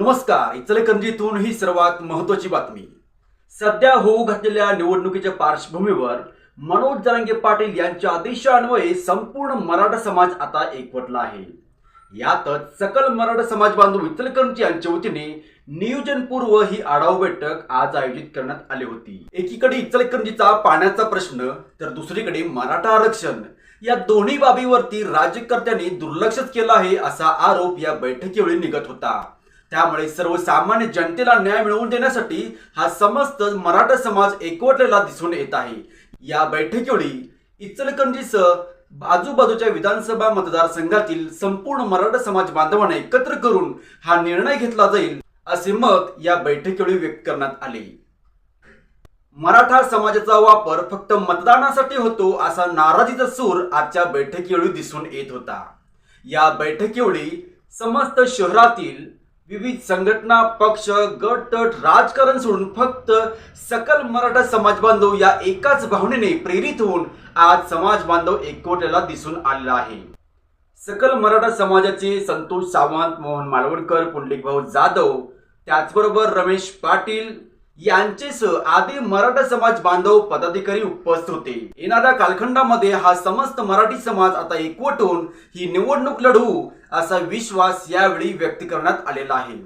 नमस्कार इचलकरंजीतून ही सर्वात महत्वाची बातमी. सध्या होऊ घातलेल्या निवडणुकीच्या पार्श्वभूमीवर मनोज जरांगे पाटील यांच्या आदेशान्वये संपूर्ण मराठा समाज आता एकवटला आहे. यातच सकल मराठा समाज बांधव इचलकरंजी यांच्या वतीने नियोजनपूर्व ही आढावा बैठक आज आयोजित करण्यात आली होती. एकीकडे इचलकरंजीचा पाण्याचा प्रश्न तर दुसरीकडे मराठा आरक्षण. या दोन्ही बाबीवरती राज्यकर्त्यांनी दुर्लक्षच केलं आहे असा आरोप या बैठकीवेळी निघत होता. त्यामुळे सर्वसामान्य जनतेला न्याय मिळवून देण्यासाठी हा समस्त मराठा समाज एकवटलेला दिसून येत आहे. या बैठकीवेळी इचलकरंजीसह आजूबाजूच्या विधानसभा मतदारसंघातील संपूर्ण मराठा समाज बांधवांना एकत्र करून हा निर्णय घेतला जाईल असे मत या बैठकीवेळी व्यक्त करण्यात आले. मराठा समाजाचा वापर फक्त मतदानासाठी होतो असा नाराजीचा सूर आजच्या बैठकीवेळी दिसून येत होता. या बैठकीवेळी समस्त शहरातील विविध संघटना पक्ष गट राजकारण सोडून फक्त सकल मराठा समाज बांधव या एकाच भावनेने प्रेरित होऊन आज समाज बांधव एकवट्याला दिसून आलेला आहे. सकल मराठा समाजाचे संतोष सावंत मोहन मालवणकर पुंडलिक भाऊ जाधव त्याचबरोबर रमेश पाटील यांचेसह आदी मराठा समाज बांधव पदाधिकारी उपस्थित होते. येणाऱ्या कालखंडामध्ये हा समस्त मराठी समाज आता एकवट होऊन ही निवडणूक लढवू असा विश्वास यावेळी व्यक्त करण्यात आलेला आहे.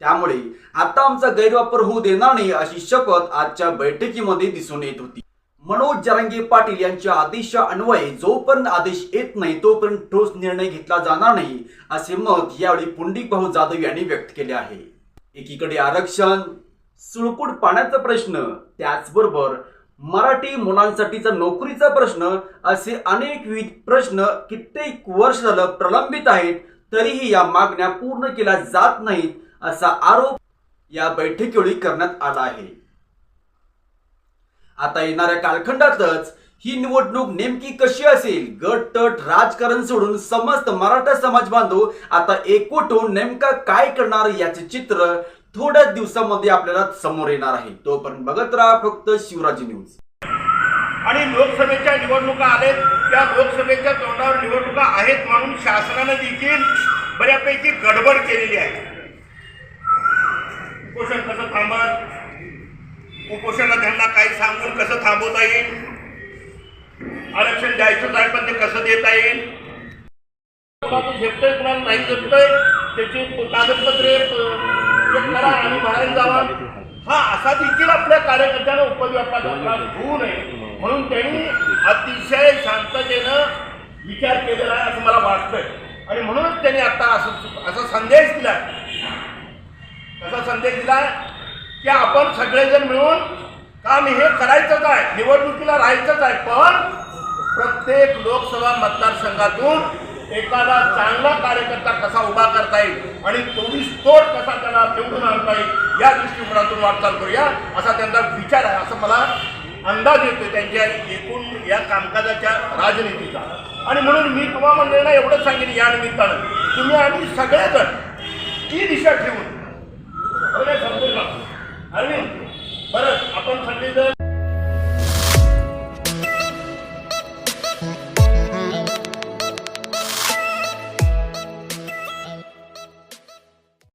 त्यामुळे आता आमचा गैरवापर होऊ देणार नाही अशी शपथ आजच्या बैठकीमध्ये दिसून येत होती. मनोज जरांगे पाटील यांच्या आदेशा अन्वये जोपर्यंत आदेश येत नाही तोपर्यंत ठोस निर्णय घेतला जाणार नाही असे मत यावेळी पुंडिक भाऊ जाधव यांनी व्यक्त केले आहे. एकीकडे आरक्षण सुळकूट पाण्याचा प्रश्न त्याचबरोबर मराठी मुलांसाठीचा नोकरीचा प्रश्न असे अनेक विविध प्रश्न कित्येक वर्ष झालं प्रलंबित आहेत तरीही या मागण्या पूर्ण केल्या जात नाहीत असा आरोप या बैठकीवेळी करण्यात आला आहे. आता येणाऱ्या कालखंडातच ही निवडणूक नेमकी कशी असेल? गट तट राजकारण सोडून समस्त मराठा समाज बांधव आता एकवट होऊन नेमका काय करणार याचे चित्र थोड्याच दिवसामध्ये आपल्याला समोर येणार आहे. तोपर्यंत बघत राहा फक्त शिवराजी न्यूज. आणि लोकसभेच्या निवडणुका आहेत त्या लोकसभेच्या तोंडावर निवडणुका आहेत म्हणून शासनानं देखील बऱ्यापैकी गडबड केलेली आहे. उपोषण कसं थांबत उपोषणाला त्यांना काही सांगून कसं थांबवता येईल? आरक्षण द्यायचंच आहे पण ते कसं देता येईल? झेपतंय कुणाला नाही झेपतंय? त्याची कागदपत्रे करा आणि बाहेर जावा हा असा देखील आपल्या कार्यकर्त्यांना उपव्यापाचा त्रास होऊ नये. म्हणून त्यांनी अतिशय शांततेनं विचार केलेला आहे असं मला वाटतंय. आणि म्हणूनच त्यांनी आता असं असा संदेश दिला कसा संदेश दिला की आपण सगळेजण मिळून काम हे करायचंच आहे निवडणुकीला राहायचंच आहे पण प्रत्येक लोकसभा मतदारसंघातून एखादा चांगला कार्यकर्ता कसा उभा करता येईल आणि चोवीस तोड कसा त्याला निवडून आणता येईल या दृष्टिकोनातून वाटचाल करूया. असा त्यांचा विचार आहे असं मला अंदाज येतो त्यांच्या एकूण या कामकाजाच्या राजनीतीचा. आणि म्हणून मी तुम्हा मंडळींना एवढंच सांगेन या निमित्तानं. तुम्ही आम्ही सगळेजण ती दिशा ठेवून. अरविंद बरं आपण सगळेजण